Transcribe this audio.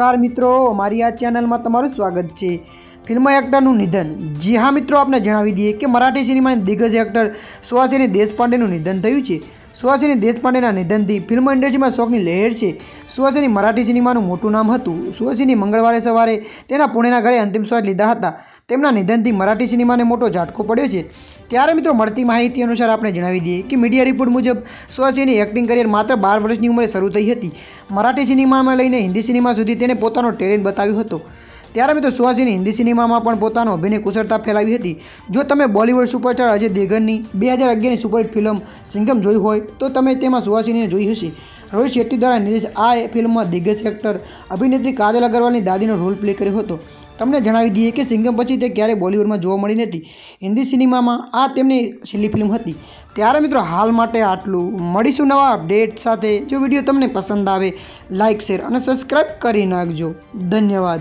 નમસ્કાર મિત્રો અમારી આ ચેનલમાં તમારું સ્વાગત છે. ફિલ્મ એક્ટરનું નિધન. જી હા મિત્રો, આપને જણાવી દઈએ કે મરાઠી સિનેમાના દિગ્ગજ એક્ટર સુહાસિની દેશપાંડેનું નિધન થયું છે. સુહાસિની દેશપાંડેના નિધનથી ફિલ્મ ઇન્ડસ્ટ્રીમાં શોકની લહેર છે. સુહાસિની મરાઠી સિનેમાનું મોટું નામ હતું. સુહાસિની મંગળવારે સવારે તેના પુણેના ઘરે અંતિમ શ્વાસ લીધા હતા. તેમના નિધનથી મરાઠી સિનેમાને મોટો ઝાટકો પડ્યો છે. ત્યારે મિત્રો મળતી માહિતી અનુસાર આપણે જણાવી દઈએ કે મીડિયા રિપોર્ટ મુજબ સુહાસિની એક્ટિંગ કરિયર માત્ર બાર વર્ષની ઉંમરે શરૂ થઈ હતી. મરાઠી સિનેમામાં લઈને હિન્દી સિનેમા સુધી તેને પોતાનો ટેલેન્ટ બતાવ્યો હતો. ત્યારે મિત્રો સુહાસિની હિન્દી સિનેમામાં પણ પોતાનો અભિનય કુશળતા ફેલાવી હતી. જો તમે બોલિવૂડ સુપરસ્ટાર અજય દેવગનની બે હજાર અગિયારની સુપરહિટ ફિલ્મ સિંગમ જોઈ હોય, તો તમે તેમાં સુહાસિનીને જોઈ હશે. રોહિત શેટ્ટી દ્વારા નિર્દેશ આ ફિલ્મમાં દિગ્ગજ એક્ટર અભિનેત્રી કાજલ અગરવાલની દાદીનો રોલ પ્લે કર્યો હતો. તમને જણાવી દઈએ કે સિંગમ પછી તે ક્યારેય બોલિવૂડમાં જોવા મળી નથી. હિન્દી સિનેમામાં આ તેમની છેલ્લી ફિલ્મ હતી. ત્યારે મિત્રો હાલ માટે આટલું. મળીશું નવા અપડેટ સાથે. જો વીડિયો તમને પસંદ આવે લાઇક શેર અને સબસ્ક્રાઈબ કરી નાખજો. ધન્યવાદ.